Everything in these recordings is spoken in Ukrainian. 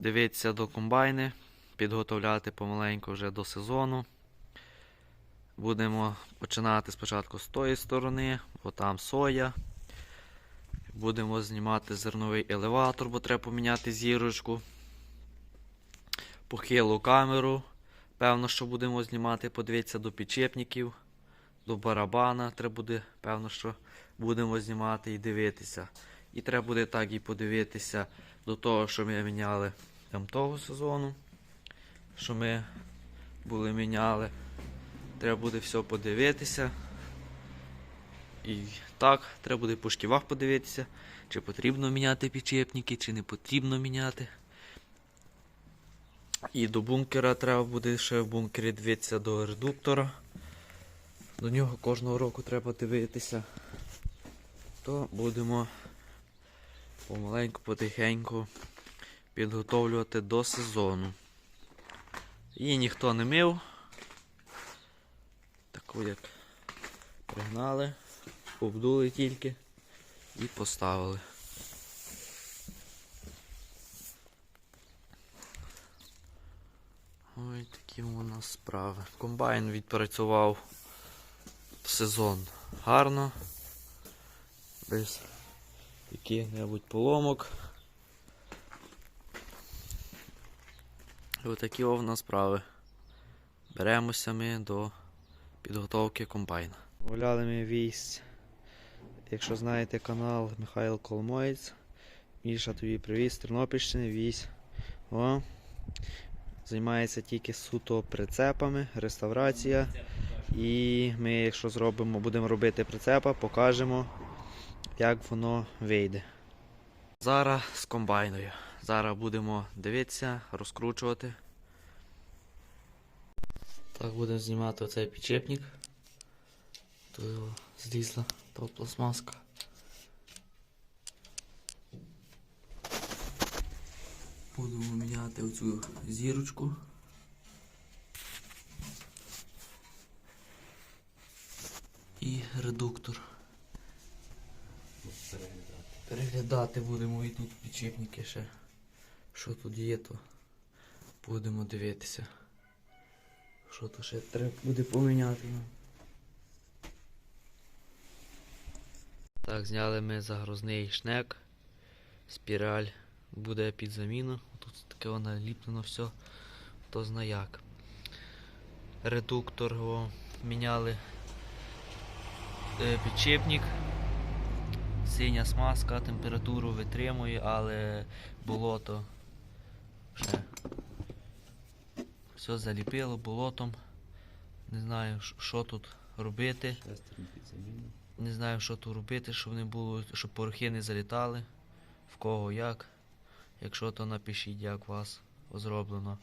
Дивитися до комбайни, підготовляти помаленьку вже до сезону. Будемо починати спочатку з тої сторони, бо там соя. Будемо знімати зерновий елеватор, бо треба поміняти зірочку. Похилу камеру. Певно, що будемо знімати, подивитися до підчепників, до барабана. Треба буде, певно, що будемо знімати і дивитися. І треба буде так і подивитися до того, що ми міняли там того сезону. Що ми були міняли. Треба буде все подивитися. І так, треба буде по шківах подивитися, чи потрібно міняти підчепники, чи не потрібно міняти. І до бункера треба буде ще в бункері дивитися до редуктора. До нього кожного року треба дивитися. То будемо помаленьку, потихеньку підготовлювати до сезону. Її ніхто не мив. Таку як пригнали, обдули тільки і поставили. Ой, такі у нас справи. Комбайн відпрацював сезон гарно, без яких-небудь поломок. І отакі в нас справи. Беремося ми до підготовки комбайна. Гуляли ми вісь. Якщо знаєте канал Михайло Коломоєць, Міша тобі привіз з Тернопільщини, вісь. О, займається тільки суто прицепами, реставрація. І ми, якщо зробимо, будемо робити прицепа, покажемо, як воно вийде. Зараз з комбайною. Зараз будемо дивитися, розкручувати. Так, будемо знімати оцей підчепник. То його злізла та пластмаска. Будемо міняти оцю зірочку. І редуктор. Переглядати будемо і тут підчепники ще. Що тут є, то будемо дивитися. Що то ще треба буде поміняти нам. Так, зняли ми загрузний шнек. Спіраль буде під заміну. Тут таке воно ліплено все. Хто зна як. Редуктор о, міняли е, підчепник. Синя смазка, температуру витримує, але болото ще все заліпило болотом. Не знаю, що тут робити. Не знаю, що тут робити, щоб не було, щоб порохи не залітали. В кого як. Якщо то напишіть, як у вас зроблено.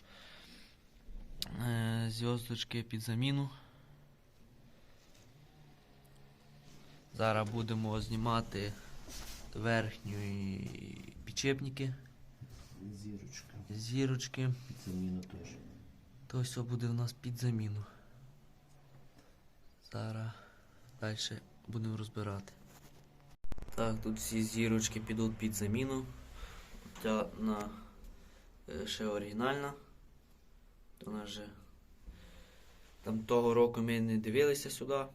Е, зв'язочки під заміну. Зараз будемо знімати верхні підчепники, Зірочка. зірочки. Заміну теж. То все буде в нас під заміну. Зараз далі будемо розбирати. Так, тут всі зірочки підуть під заміну. Ця на е, ще оригінальна. Вона вже там того року ми не дивилися сюди.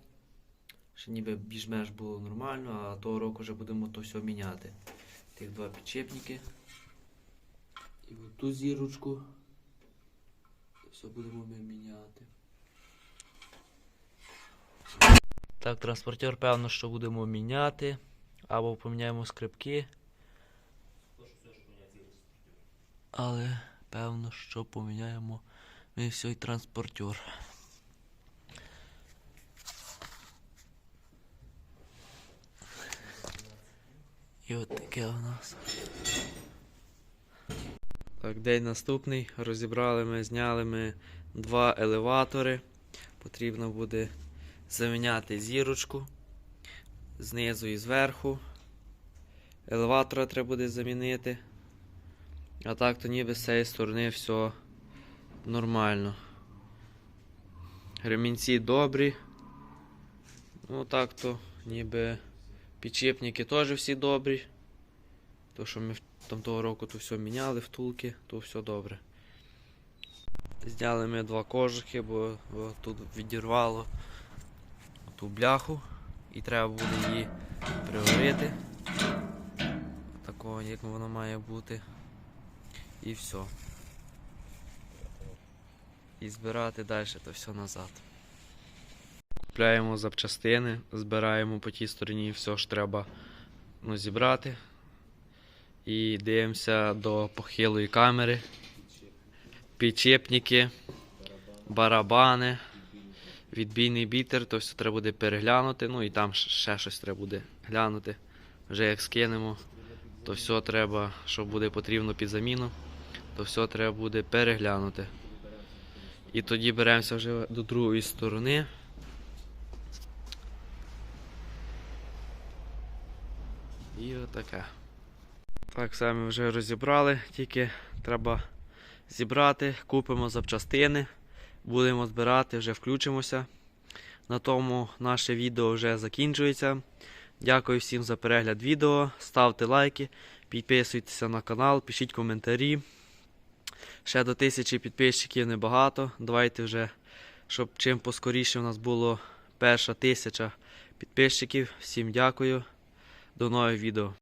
Ще ніби більш-менш було нормально, а того року вже будемо то все міняти. Тих два підчепники. І от ту зірочку. Все будемо ми міняти. Так, транспортер, певно, що будемо міняти. Або поміняємо скрипки. Але певно, що поміняємо ми все транспортер. І от таке у нас. Так, день наступний. Розібрали ми, зняли ми два елеватори. Потрібно буде заміняти зірочку знизу і зверху. Елеватора треба буде замінити. А так то ніби з цієї сторони все нормально. Ремінці добрі. Ну так то ніби підчепники теж всі добрі. То, що ми Там того року то все міняли втулки, то все добре. Зняли ми два кожухи, бо, бо тут відірвало ту бляху і треба буде її приварити. Такого, як воно має бути. І все. І збирати далі то все назад. Купляємо запчастини, збираємо по тій стороні все ж треба ну, зібрати. І дивимося до похилої камери. Підчепники, барабани, відбійний бітер, то все треба буде переглянути. Ну і там ще- щось треба буде глянути. Вже як скинемо, то все треба, що буде потрібно під заміну, то все треба буде переглянути. І тоді беремося вже до другої сторони. І отаке. Так, ми вже розібрали, тільки треба зібрати, купимо запчастини, будемо збирати, вже включимося. На тому наше відео вже закінчується. Дякую всім за перегляд відео. Ставте лайки, підписуйтеся на канал, пишіть коментарі. Ще до тисячі підписчиків небагато. Давайте вже, щоб чим поскоріше у нас було перша тисяча підписчиків. Всім дякую. До нових відео.